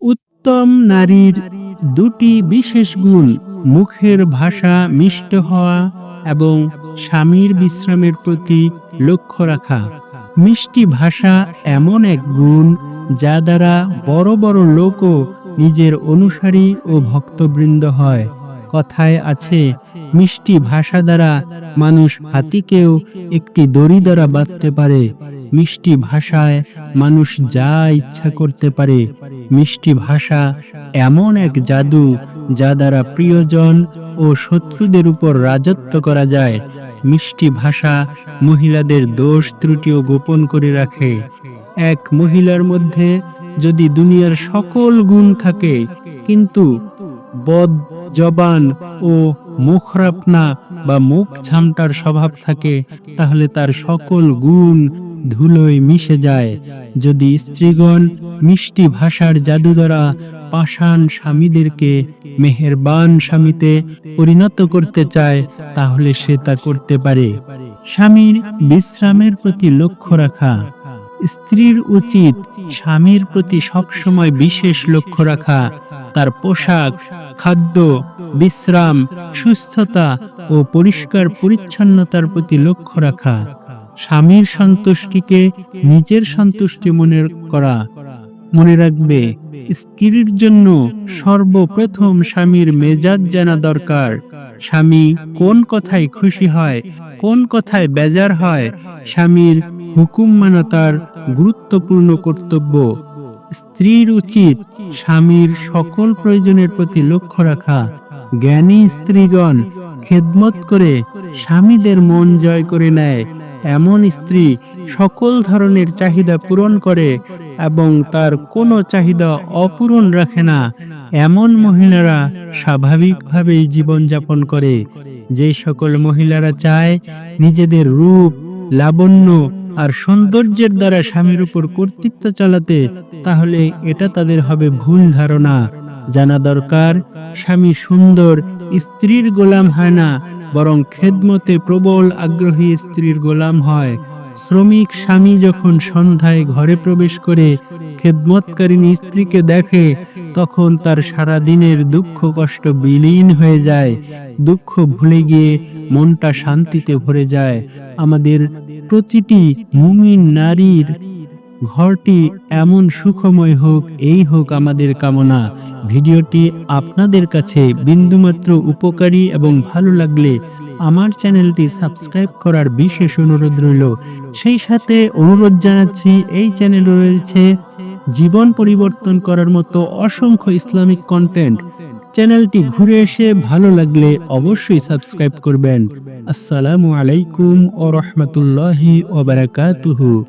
উত্তম নারীর দুটি বিশেষ গুণ, মুখের ভাষা মিষ্ট হওয়া এবং স্বামীর বিশ্রামের প্রতি লক্ষ্য রাখা। মিষ্টি ভাষা এমন এক গুণ, যা দ্বারা বড় বড় লোকও নিজের অনুসারী ও ভক্তবৃন্দ হয়। কথায় আছে, মিষ্টি ভাষা দ্বারা মানুষ হাতিকেও একটি দড়ি দ্বারা বাঁধতে পারে। মিষ্টি ভাষায় মানুষ যা ইচ্ছা করতে পারে। মিষ্টি ভাষা এমন এক জাদু যা দ্বারা প্রিয়জন ও শত্রুদের উপর রাজত্ব করা যায়। মিষ্টি ভাষা মহিলাদের দোষ ত্রুটিও গোপন করে রাখে। এক মহিলার মধ্যে যদি দুনিয়ার সকল গুণ থাকে, কিন্তু বদ জবান ও মুখরাপনা বা মুখ ঝামটার স্বভাব থাকে, তাহলে তার সকল গুণ ধুলোয় মিশে যায়। যদি স্ত্রীগণ মিষ্টি ভাষার জাদু দ্বারা পাষাণ স্বামীদেরকে মেহেরবান স্বামীতে পরিণত করতে চায়, তাহলে সে তা করতে পারে। স্বামীর বিশ্রামের প্রতি লক্ষ্য রাখা। স্ত্রীর উচিত স্বামীর প্রতি সবসময় বিশেষ লক্ষ্য রাখা, তার পোশাক, খাদ্য, বিশ্রাম, সুস্থতা ও পরিষ্কার পরিচ্ছন্নতার প্রতি লক্ষ্য রাখা। স্বামীর সন্তুষ্টিকে নিজের সন্তুষ্টি মনে করা মনে রাখবে, স্ত্রীর জন্য সর্বপ্রথম স্বামীর মেজাজ জানা দরকার। স্বামী কোন কথায় খুশি হয়, কোন কথায় বেজার হয়, স্বামীর হুকুম মানা তার গুরুত্বপূর্ণ কর্তব্য। স্ত্রীর উচিত স্বামীর সকল প্রয়োজনের প্রতি লক্ষ্য রাখা। জ্ঞানী স্ত্রীগণ খেদমত করে স্বামীদের মন জয় করে নেয়। এমন স্ত্রী সকল ধরনের চাহিদা পূরণ করে এবং তার কোনো চাহিদা অপূরণ রাখে না। এমন মহিলারা স্বাভাবিকভাবেই জীবনযাপন করে, যে সকল মহিলারা চায় নিজেদের রূপ, লাবণ্য আর সৌন্দর্যের দ্বারা স্বামীর উপর কর্তৃত্ব চালাতে, তাহলে এটা তাদের হবে ভুল ধারণা। জানা দরকার, স্বামী সুন্দর, স্ত্রীর গোলাম হয় না, বরং খেদমতে প্রবল আগ্রহী স্ত্রীর গোলাম হয়। শ্রমিক স্বামী যখন সন্ধ্যায় ঘরে প্রবেশ করে খেদমতকারিনী স্ত্রীকে দেখে, তখন তার সারা দিনের দুঃখ কষ্ট বিলীন হয়ে যায়। দুঃখ ভুলে গিয়ে মনটা শান্তিতে ভরে যায়। আমাদের প্রতিটি মুমিন নারীর ঘরটি এমন সুখময় হোক, এই হোক আমাদের কামনা। ভিডিওটি আপনাদের কাছে বিন্দুমাত্র উপকারী এবং ভালো লাগলে আমার চ্যানেলটি সাবস্ক্রাইব করার বিশেষ অনুরোধ রইল। সেই সাথে অনুরোধ জানাচ্ছি, এই চ্যানেলে রয়েছে জীবন পরিবর্তন করার মতো অসংখ্য ইসলামিক কন্টেন্ট চ্যানেলটি ঘুরে এসে ভালো লাগলে অবশ্যই সাবস্ক্রাইব করবেন। আসসালামু আলাইকুম ও রহমতুল্লাহি ওবারাকাতুহু।